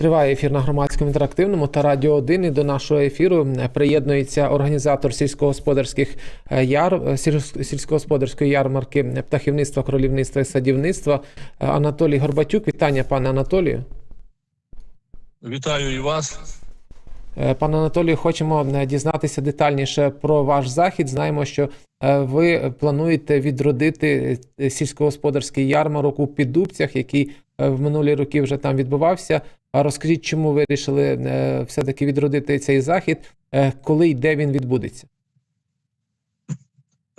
Триває ефір на громадському інтерактивному та радіо 1. І до нашого ефіру е, приєднується організатор сільськогосподарських е, яр е, сільськогосподарської ярмарки птахівництва, кролівництва і садівництва Анатолій Горбатюк. Вітання, пане Анатолію. Вітаю і вас. Пане Анатолію, хочемо дізнатися детальніше про ваш захід. Знаємо, що ви плануєте відродити сільськогосподарський ярмарок у Піддубцях, який в минулі роки вже там відбувався. А розкажіть, чому ви вирішили е, все-таки відродити цей захід, е, коли і де він відбудеться?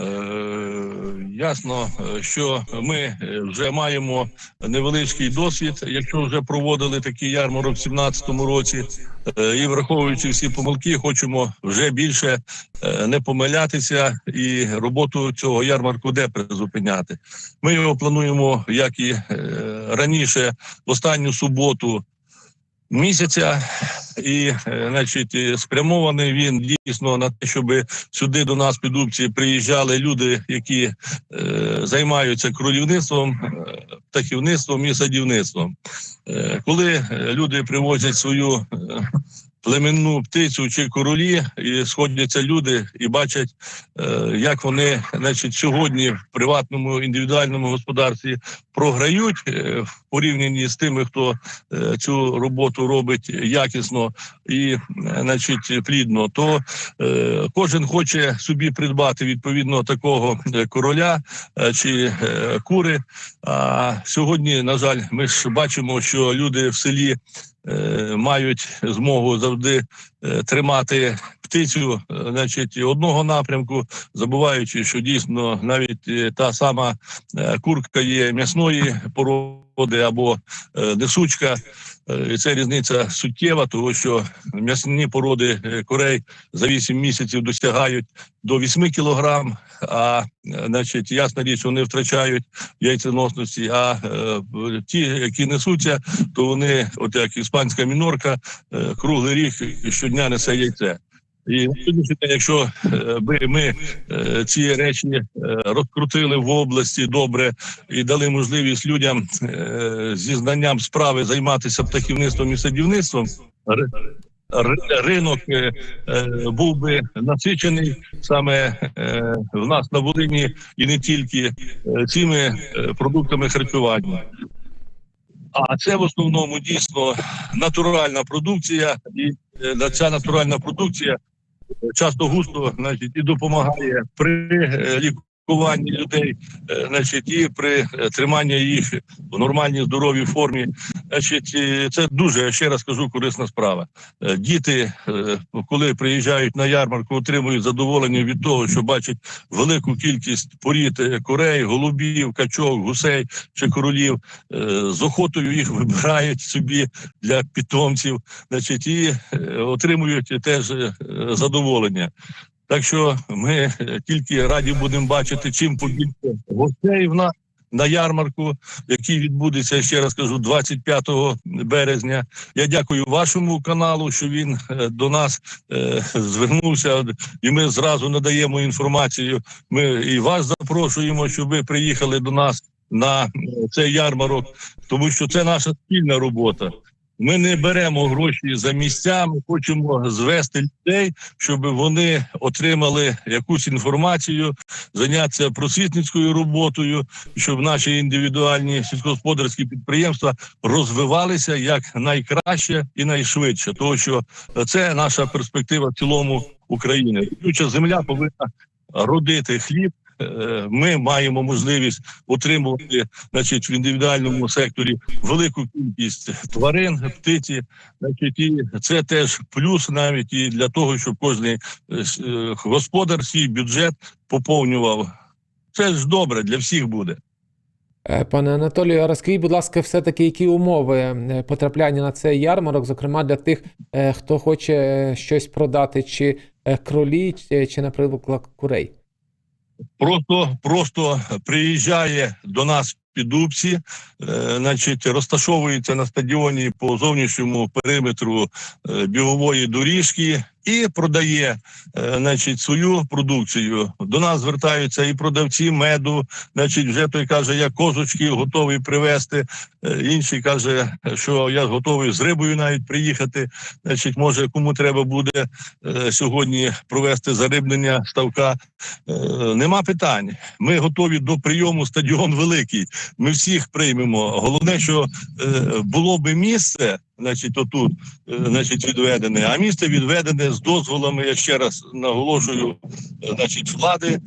Е, ясно, що ми вже маємо невеличкий досвід, якщо вже проводили такий ярмарок в 2017 році, і враховуючи всі помилки, хочемо вже більше не помилятися і роботу цього ярмарку де призупиняти. Ми його плануємо, як і раніше, в останню суботу місяця. І, е, значить, е, спрямований він дійсно на те, щоб сюди до нас підубці приїжджали люди, які е, займаються кролівництвом, е, птахівництвом і садівництвом. Е, коли люди привозять свою племенну птицю чи королі, і сходяться люди і бачать, е, як вони, значить, сьогодні в приватному індивідуальному господарстві програють е, в порівнянні з тими, хто е, цю роботу робить якісно і, значить, плідно, то кожен хоче собі придбати відповідно такого короля чи кури. А сьогодні, на жаль, ми ж бачимо, що люди в селі мають змогу завжди е, тримати птицю, е, значить, одного напрямку, забуваючи, що дійсно навіть е, та сама е, курка є м'ясної породи або е, несучка. Е, І це різниця суттєва, тому що м'ясні породи е, курей за 8 місяців досягають до 8 кілограм. А е, значить, ясна річ, вони втрачають яйценосності. А е, ті, які несуться, то вони, от як іспанська мінорка, е, круглий рік щодня несе яйце. І на якщо е, би ми е, ці речі е, розкрутили в області добре і дали можливість людям зі знанням справи займатися птахівництвом і садівництвом, ри- ри- ринок був би насичений саме в нас на Волині і не тільки цими продуктами харчування. А це в основному дійсно натуральна продукція, і ця натуральна продукція е, часто густо значить, і допомагає при е, лікуванні людей, е, значить, і при е, триманні їх в нормальній здоровій формі. Значить, це дуже я ще раз кажу, корисна справа. Е, Діти, коли приїжджають на ярмарку, отримують задоволення від того, що бачать велику кількість порід курей, голубів, качок, гусей чи королів. З охотою їх вибирають собі для питомців, значить, і отримують теж задоволення. Так що ми тільки раді будемо бачити, чим побільше гостей в нас на ярмарку, який відбудеться ще раз кажу, 25 березня. Я дякую вашому каналу, що він е, до нас е, звернувся, і ми зразу надаємо інформацію. Ми і вас запрошуємо, щоб ви приїхали до нас на е, цей ярмарок, тому що це наша спільна робота. Ми не беремо гроші за місця. Ми хочемо звести людей, щоб вони отримали якусь інформацію, зайнятися просвітницькою роботою, щоб наші індивідуальні сільськогосподарські підприємства розвивалися як найкраще і найшвидше, тому що це наша перспектива в цілому України. Родюча земля повинна родити хліб. Е, Ми маємо можливість отримувати, значить, в індивідуальному секторі велику кількість тварин, птиці. Значить, і це теж плюс навіть і для того, щоб кожен е, е, господар свій бюджет поповнював. Це ж добре для всіх буде. Пане Анатолію, розкажіть, будь ласка, все-таки які умови потрапляння на цей ярмарок, зокрема для тих, хто хоче щось продати, чи кролі, чи, наприклад, курей. Просто просто приїжджає до нас підубці, е, значить, розташовується на стадіоні по зовнішньому периметру е, бігової доріжки. І продає е, значить, свою продукцію. До нас звертаються і продавці меду. Значить, вже той каже, я козочки готовий привезти. Е, Інший каже, що я готовий з рибою навіть приїхати. Значить, може, кому треба буде е, сьогодні провести зарибнення ставка. Нема питань. Ми готові до прийому. Стадіон великий. Ми всіх приймемо. Головне, що було би місце, значить, отут, е, значить, відведене, а місце відведене з дозволами. Я ще раз наголошую, е, значить, влади.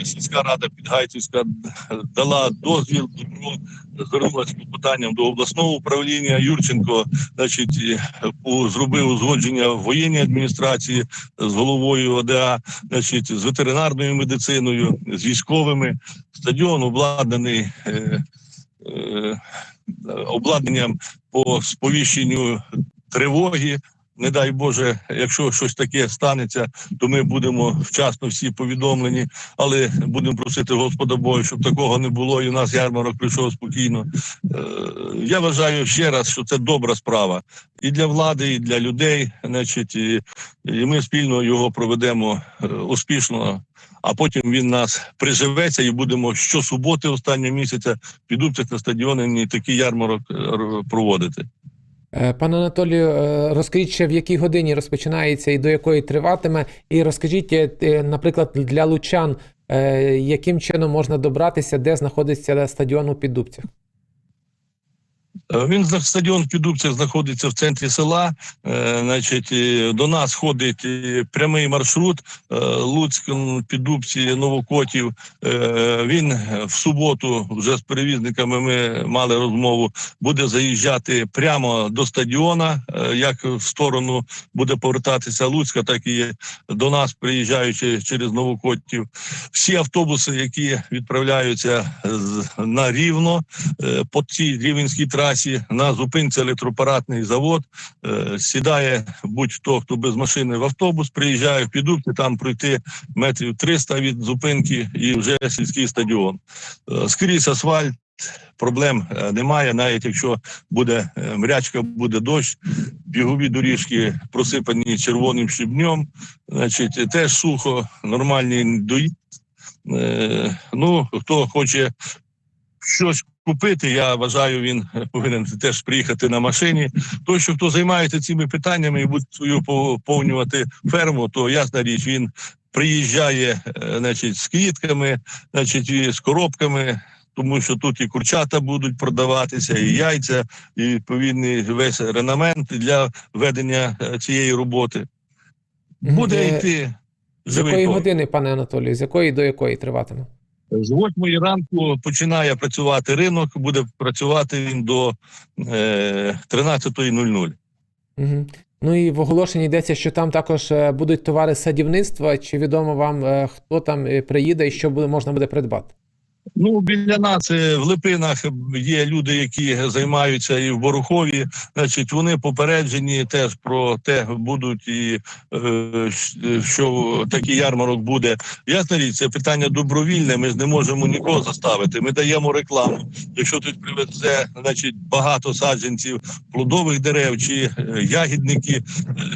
Е, Сільська рада Підгайцівська дала дозвіл звернулася з питанням до обласного управління. Юрченко, значить, зробив узгодження в воєнній адміністрації з головою ОДА, значить, з ветеринарною медициною, з військовими. Стадіон обладнаний. Обладнанням по сповіщенню тривоги. Не дай Боже, якщо щось таке станеться, то ми будемо вчасно всі повідомлені, але будемо просити Господа Бога, щоб такого не було, і у нас ярмарок прийшов спокійно. Е, Я вважаю ще раз, що це добра справа і для влади, і для людей. Значить, і, ми спільно його проведемо е, успішно. А потім він нас приживеться і будемо щосуботи останнього місяця підуть на стадіони і такий ярмарок е, проводити. Е, Пане Анатолію, е, розкажіть ще в якій годині розпочинається і до якої триватиме. І розкажіть, е, наприклад, для лучан, яким чином можна добратися, де знаходиться стадіон у Піддубцях. Е, Він зна- стадіон в Підубцях знаходиться в центрі села. Е, значить, до нас ходить прямий маршрут е, Луцьк, Підубці, Новокотів. Він в суботу вже з перевізниками ми мали розмову. Буде заїжджати прямо до стадіона, як в сторону буде повертатися Луцька, так і до нас, приїжджаючи через Новокотів. Всі автобуси, які відправляються на рівно по цій рівенській трасі на зупинці електропаратний завод. е, Сідає будь-хто, хто без машини в автобус, приїжджає в Підубці, там пройти метрів 300 від зупинки і вже сільський стадіон. Е, Скрізь асфальт. Проблем е, немає, навіть якщо буде мрячка, буде дощ, бігові доріжки просипані червоним щебнем, значить теж сухо, нормальний доїзд. Ну, хто хоче щось купити, я вважаю, він повинен теж приїхати на машині. Той, що хто займається цими питаннями і буде свою поповнювати ферму, то ясна річ, він приїжджає, е, значить, з квітками, значить, і з коробками. Тому що тут і курчата будуть продаватися, і яйця, і відповідний весь ренамент для ведення е, цієї роботи. Буде Е, йти З якої години, пане Анатолію, з якої до якої триватиме? З восьмої ранку починає працювати ринок, буде працювати він до е, 13.00. Угу. Ну і в оголошенні йдеться, що там також е, будуть товари садівництва. Чи відомо вам, е, хто там приїде і що буде можна буде придбати? Ну, біля нас е, в Липинах є люди, які займаються і в Борухові. Значить, вони попереджені теж про те, будуть і е, що такий ярмарок буде. Ясна річ, це питання добровільне. Ми ж не можемо нікого заставити. Ми даємо рекламу. Якщо тут привезе, значить, багато саджанців плодових дерев чи е, ягідники,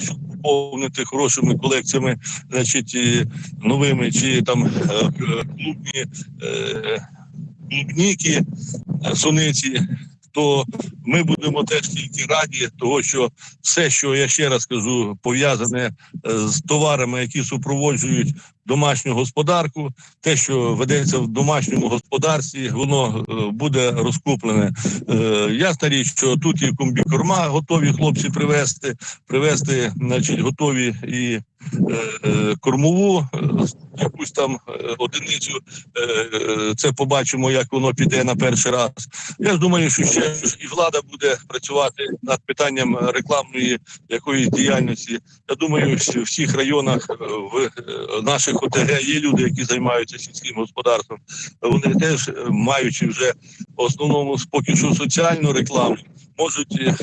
щоб поповнити хорошими колекціями, значить, новими чи там е, е, клубні. е, клубніки, сониці. То ми будемо теж тільки раді, того що все, що я ще раз кажу, пов'язане е, з товарами, які супроводжують домашню господарку, те, що ведеться в домашньому господарстві, воно е, буде розкуплене. Е, Ясна річ, що тут і комбікорма готові хлопці привезти, привезти, значить, готові і кормову якусь там е, одиницю. Е, Це побачимо, як воно піде на перший раз. Я думаю, що ще і влада буде працювати над питанням рекламної якоїсь діяльності. Я думаю, що в всіх районах е, в наших ОТГ є люди, які займаються сільським господарством. Вони теж маючи вже в основному поки що соціальну рекламу, можуть е,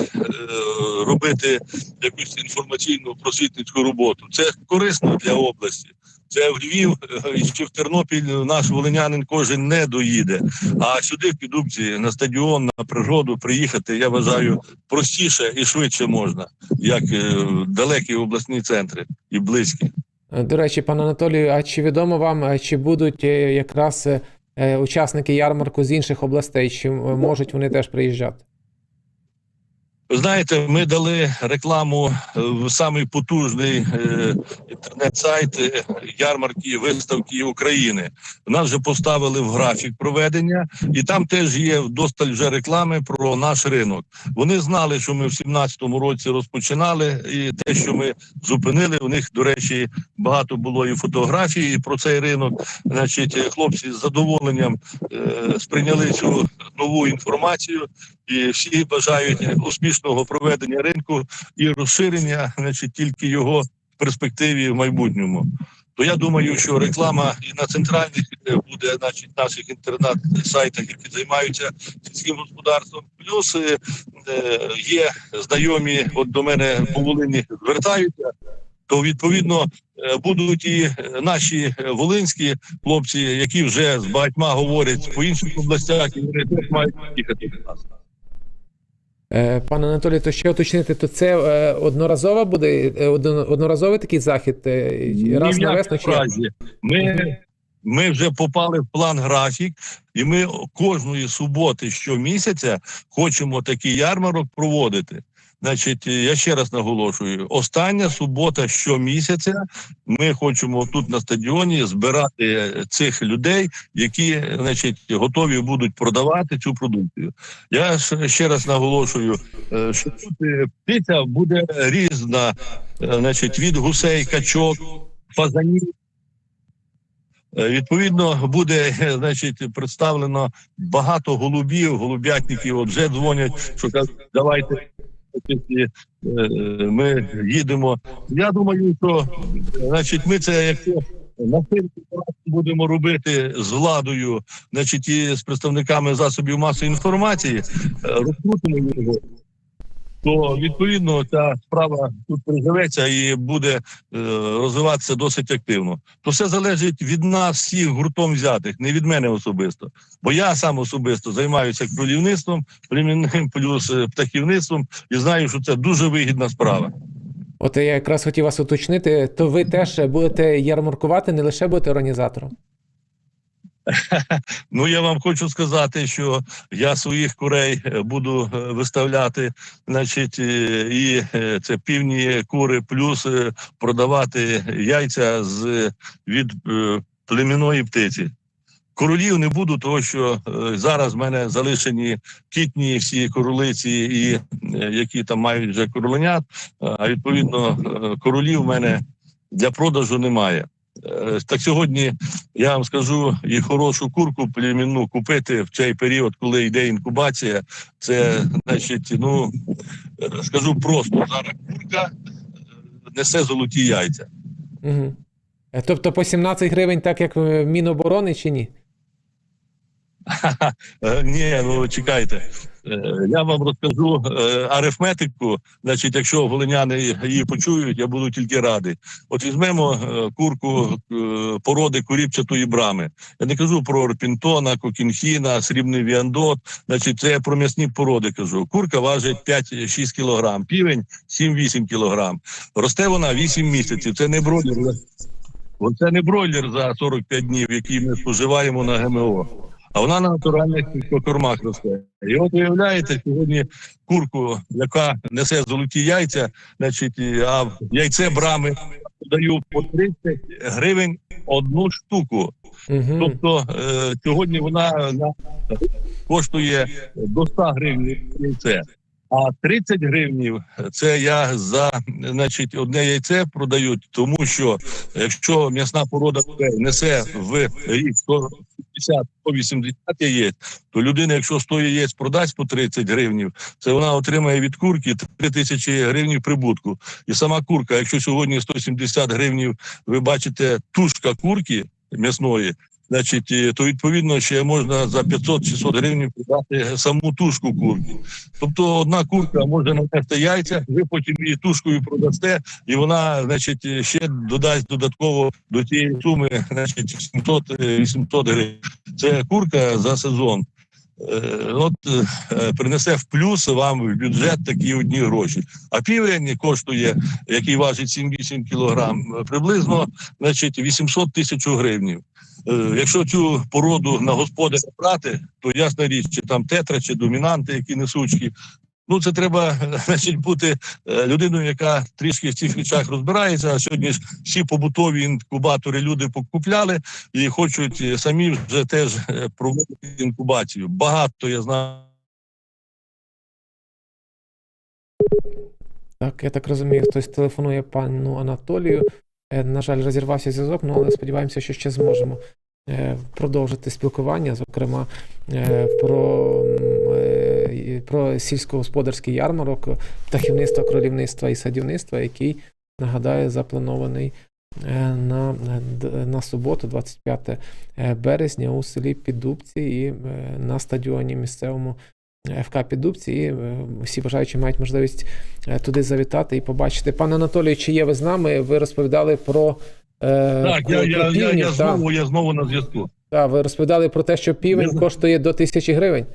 робити якусь інформаційну просвітницьку роботу. Це корисно для області. Це в Львів е, чи в Тернопіль наш волинянин кожен не доїде. А сюди в Підубці на стадіон, на природу приїхати, я вважаю, простіше і швидше можна, як е, далекі обласні центри і близькі. Е, До речі, пане Анатолію, а чи відомо вам, е, чи будуть е, якраз е, е, учасники ярмарку з інших областей, чи е, можуть вони теж приїжджати? Знаєте, ми дали рекламу е, в самий потужний е, інтернет-сайт е, ярмарки виставки України. Нас вже поставили в графік проведення, і там теж є вдосталь вже реклами про наш ринок. Вони знали, що ми в 17-му році розпочинали, і те, що ми зупинили, у них, до речі, багато було і фотографій про цей ринок. Значить, е, хлопці з задоволенням е, сприйняли цю нову інформацію і всі бажають успішного проведення ринку і розширення, значить, тільки його перспективі в майбутньому. То я думаю, що реклама і на центральних е, буде, значить, наших інтернет-сайтах, які займаються сільським господарством. Плюс е, е, є знайомі, от до мене по Волині звертаються. То відповідно будуть і наші волинські хлопці, які вже з багатьма говорять по інших областях, і вони теж мають їхати до нас. Е, Пане Анатолію, то ще уточнити, то це е, одноразова буде е, одноразовий такий захід раз Ні на весну чи разі. Ми, ми вже попали в план графік, і ми кожної суботи щомісяця хочемо такий ярмарок проводити. Значить, я ще раз наголошую: остання субота щомісяця ми хочемо тут на стадіоні збирати цих людей, які значить готові будуть продавати цю продукцію. Я ще раз наголошую, е, що тут е, птиця буде різна, е, значить, від гусей, качок, фазанів. Відповідно, буде значить представлено багато голубів, голубятників. Вже дзвонять, що кажуть, давайте ми їдемо. Я думаю, що значить, ми це якщо на сильну працю будемо робити з владою, значить, і з представниками засобів масової інформації, е, розкрутимо його. То відповідно ця справа тут приживеться і буде е, розвиватися досить активно. То все залежить від нас, всіх гуртом взятих, не від мене особисто. Бо я сам особисто займаюся кролівництвом, племінним плюс е, птахівництвом, і знаю, що це дуже вигідна справа. От я якраз хотів вас уточнити, то ви теж будете ярмаркувати, не лише будете організатором. Ну я вам хочу сказати, що я своїх курей е, буду е, виставляти, значить, е, і це півні кури, плюс продавати яйця з від племінної птиці. Королів не буду, тому що зараз в мене залишені кітні всі королиці, і які там мають вже короленят. А відповідно, королів в мене для продажу немає. Е, Так сьогодні я вам скажу і хорошу курку племінну купити в цей період, коли йде інкубація. Це значить, ну скажу просто зараз курка е, несе золоті яйця. Угу. Тобто по 17 гривень, так як в Міноборони, чи ні? Е, Ні, ну чекайте. Е, Я вам розкажу е, арифметику. Значить, якщо волиняни її почують, я буду тільки радий. От візьмемо курку породи куріпчатої брами. Я не кажу про орпінтона, кокінхіна, срібний віандот. Значить, це я про м'ясні породи кажу. Курка важить 5-6 кілограм, півень 7-8 кілограм. Росте вона 8 місяців. Це не бройлер. Це не бройлер за 45 днів, який ми споживаємо на ГМО а вона на натуральних кормах росте. І от виявляєте, сьогодні курку, яка несе золоті яйця, значить, а яйце брами даю по 30 гривень одну штуку. Угу. Тобто е, сьогодні вона на, коштує до 100 гривень яйце. А 30 гривнів це я за значить одне яйце продаю, тому що якщо м'ясна порода несе в рік 150-180 яєць, то людина, якщо 100 яєць продасть по 30 гривнів, це вона отримає від курки 3 тисячі гривнів прибутку. І сама курка, якщо сьогодні 170 гривнів, ви бачите тушка курки, м'ясної, значить, е, то відповідно ще можна за 500-600 гривень продати саму тушку курки. Тобто одна курка може нанести яйця, ви потім її тушкою продасте, і вона, значить, ще додасть додатково до цієї суми, значить, 700-800 гривень. Це курка за сезон. Е, От е, принесе в плюс вам в бюджет такі одні гроші. А півень коштує, який важить 7-8 кілограм, е, приблизно значить 800 тисяч гривень. Якщо цю породу на господаря брати, то ясна річ, чи там тетра, чи домінанти, які несучки. Ну, це треба значить, бути е, людиною, яка трішки в цих речах розбирається. А сьогодні ж всі побутові інкубатори люди покупляли і хочуть е, самі вже теж е, проводити інкубацію. Багато я знаю. Так, я так розумію, хтось телефонує пану Анатолію. На жаль, розірвався зв'язок, ну але сподіваємося, що ще зможемо продовжити спілкування, зокрема про, про сільськогосподарський ярмарок, птахівництва, кролівництва і садівництва, який, нагадаю, запланований е, на, на суботу, 25 березня, у селі Піддубці і е, на стадіоні місцевому ФК Піддубці. І е, всі бажаючі мають можливість е, туди завітати і побачити. Пане Анатолію, чи є ви з нами? Ви розповідали про. е, Так, про- я, про я, я, я знову я знову на зв'язку. Та, ви розповідали про те, що півень коштує до тисячі гривень.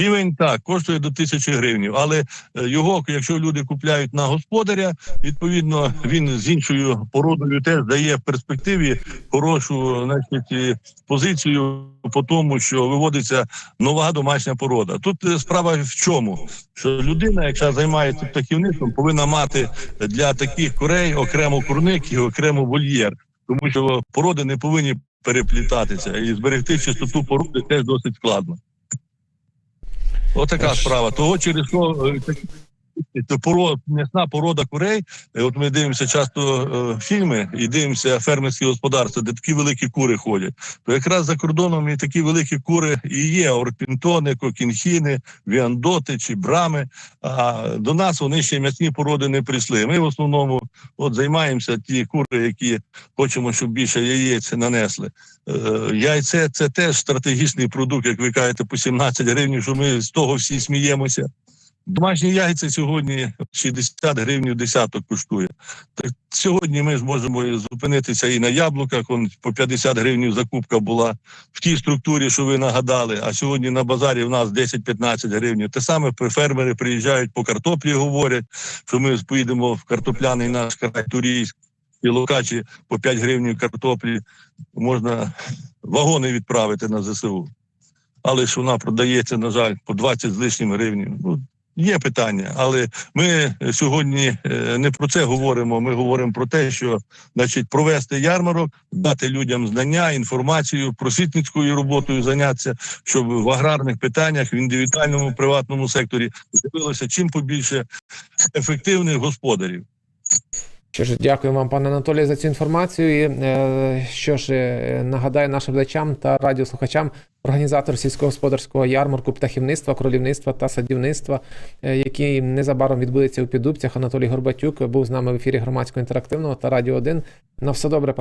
Півень так коштує до тисячі гривень, але е, його, якщо люди купляють на господаря, відповідно він з іншою породою теж дає в перспективі хорошу значить, позицію по тому, що виводиться нова домашня порода. Тут е, справа в чому? Що людина, яка займається птахівництвом, повинна мати для таких курей окремо курник і окремо вольєр, тому що породи не повинні переплітатися і зберегти чистоту породи теж досить складно. Отака Еж. справа. Того через що е, такі- м'ясна порода курей. е, От ми дивимося часто е, фільми і дивимося фермерські господарства, де такі великі кури ходять. То якраз за кордоном і такі великі кури і є орпінтони, кокінхіни, віандоти чи брами. А до нас вони ще м'ясні породи не прийшли. Ми в основному от займаємося ті кури, які хочемо, щоб більше яєць нанесли. Е, Яйце це теж стратегічний продукт, як ви кажете, по 17 гривень, що ми з того всі сміємося. Домашні яйця сьогодні 60 гривень десяток коштує. Так сьогодні ми ж можемо зупинитися і на яблуках. Он по 50 гривень закупка була в тій структурі, що ви нагадали. А сьогодні на базарі в нас 10-15 гривень. Те саме фермери приїжджають по картоплі, говорять, що ми поїдемо в картопляний наш край Турійськ і локачі по 5 гривень картоплі можна вагони відправити на ЗСУ. Але ж вона продається, на жаль, по 20 з лишнім гривень. Ну, є питання, але ми сьогодні е, не про це говоримо. Ми говоримо про те, що значить провести ярмарок, дати людям знання, інформацію, просвітницькою роботою зайнятися, щоб в аграрних питаннях в індивідуальному приватному секторі з'явилося чим побільше ефективних господарів. Що ж, дякую вам, пане Анатолію, за цю інформацію. І, е, що ж, е, нагадаю нашим глядачам та радіослухачам, організатор сільськогосподарського ярмарку, птахівництва, кролівництва та садівництва, е, який незабаром відбудеться у підубцях. Анатолій Горбатюк був з нами в ефірі громадського інтерактивного та радіо 1. На все добре,